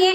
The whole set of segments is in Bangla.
নিয়ে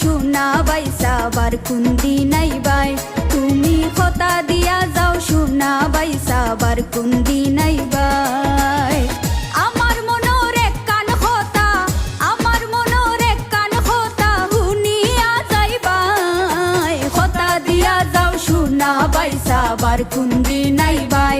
সোনা বাইসা বার কুন্দি নাই বাই তুমি খতা দিয়া যাও সোনা বাইসা বার কুন্দি নাই বাই হতা দিয়া যাও সোনা বাইসা বার কুন্দি নাই বাই